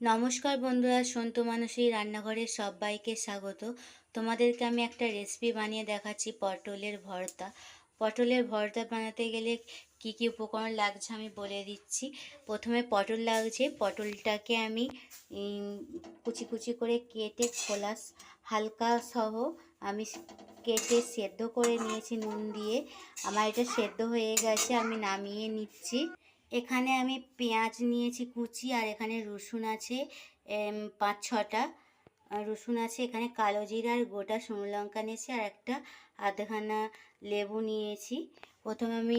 নমস্কার বন্ধুরা, সন্তু মানুষই রান্নাঘরে সবাইকে স্বাগত। তোমাদেরকে আমি একটা রেসিপি বানিয়ে দেখাচ্ছি, পটলের ভর্তা। পটলের ভর্তা বানাতে গেলে কি কি উপকরণ লাগছে আমি বলে দিচ্ছি। প্রথমে পটল লাগছে, পটলটাকে আমি কুচি কুচি করে কেটে খোলা হালকা সহ আমি কেটে সেদ্ধ করে নিয়েছি নুন দিয়ে। আমার এটা সেদ্ধ হয়ে গেছে, আমি নামিয়ে নিচ্ছি। এখানে আমি পেঁয়াজ নিয়েছি, কুচি, আর এখানে রসুন আছে পাঁচ, ছটা। রসুন আছে, এখানে কালো জিরা আর গোটা শুকনো লঙ্কা নিয়েছি, আর একটা আধখানা লেবু নিয়েছি। প্রথমে আমি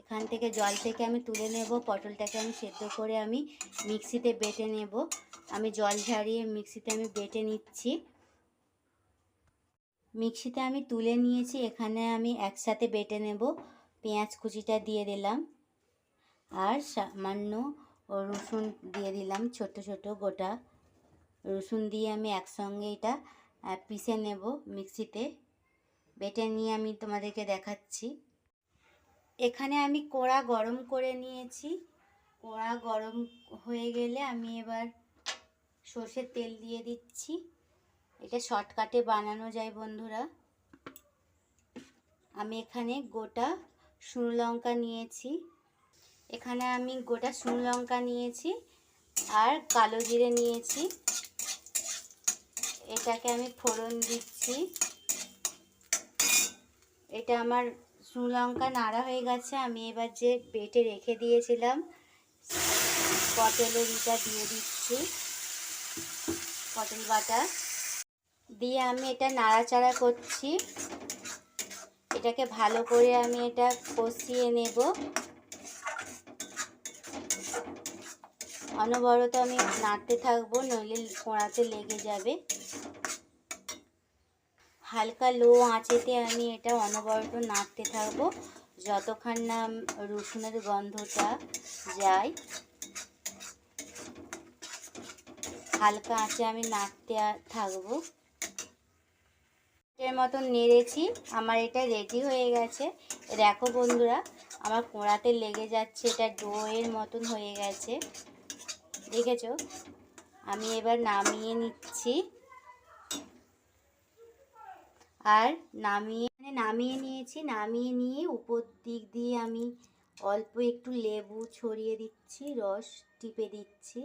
এখান থেকে জল থেকে আমি তুলে নেব, পটলটাকে আমি সেদ্ধ করে আমি মিক্সিতে বেটে নেব। আমি জল ঝারিয়ে মিক্সিতে আমি বেটে নিচ্ছি। মিক্সিতে আমি তুলে নিয়েছি, এখানে আমি একসাথে বেটে নেব। পেঁয়াজ কুচিটা দিয়ে দিলাম। আর সামান্য রসুন দিয়ে দিলাম, ছোট ছোট গোটা। রসুন দিয়ে আমি একসঙ্গে এটা পিষে নেব মিক্সিতে। বেটে নিয়ে আমি তোমাদেরকে দেখাচ্ছি। এখানে আমি কড়া গরম করে নিয়েছি। কড়া গরম হয়ে গেলে আমি এবার সর্ষের তেল দিয়ে দিচ্ছি। এটা শর্টকাটে বানানো যায় বন্ধুরা। আমি এখানে গোটা শুকনো লঙ্কা নিয়েছি। এখানে আমি গোটা শুকনো লঙ্কা নিয়েছি আর কালো জিরে নিয়েছি। এটাকে আমি ফোড়ন দিচ্ছি। এটা আমার শুকনো লঙ্কা নাড়া হয়ে গেছে, আমি এবার যে পেটে রেখে দিয়েছিলাম পটলের ইটা দিয়ে দিচ্ছি, পটল বাটা। দিয়ে আমি এটা নাড়াচাড়া করছি। এটাকে ভালো করে আমি এটা কষিয়ে নেব। অনবরত আমি নাড়তে থাকব, নইলে কোড়াতে লেগে যাবে। হালকা লো আঁচেতে আমি এটা অনবরত নাড়তে থাকব, যতক্ষণ না রসুনের গন্ধটা যায়। হালকা আঁচে আমি নাড়তে থাকব। এর মতন নেড়েছি, আমার এটা রেডি হয়ে গেছে। দেখো বন্ধুরা, আমার কোড়াতে লেগে যাচ্ছে, এটা ডোয়ের মতন হয়ে গেছে। দেখেছ? আমি এবার নামিয়ে নিচ্ছি। আর নামিয়ে মানে নামিয়ে নিয়েছি, নামিয়ে নিয়ে উপর দিক দিয়ে আমি অল্প একটু লেবু ছড়িয়ে দিচ্ছি, রস টিপে দিচ্ছি।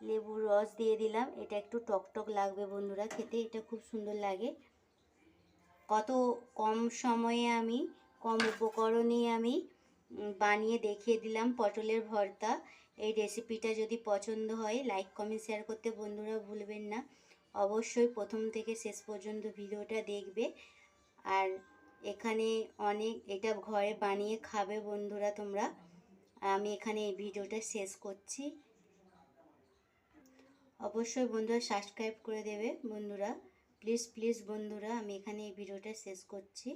লেবুর রস দিয়ে দিলাম। এটা একটু টকটক লাগবে বন্ধুরা, খেতে এটা খুব সুন্দর লাগে। কত কম সময়ে আমি, কম উপকরণে আমি বানিয়ে দেখিয়ে দিলাম পটলের ভর্তা। এই রেসিপিটা যদি পছন্দ হয় লাইক কমেন্ট শেয়ার করতে বন্ধুরা ভুলবেন না। অবশ্যই প্রথম থেকে শেষ পর্যন্ত ভিডিওটা দেখবে। আর এখানে অনেক, এটা ঘরে বানিয়ে খাবে বন্ধুরা তোমরা। আমি এখানে এই ভিডিওটা শেষ করছি। অবশ্যই বন্ধুরা সাবস্ক্রাইব করে দেবে বন্ধুরা। প্লিজ প্লিজ বন্ধুরা, আমি এখানে এই ভিডিওটা শেষ করছি।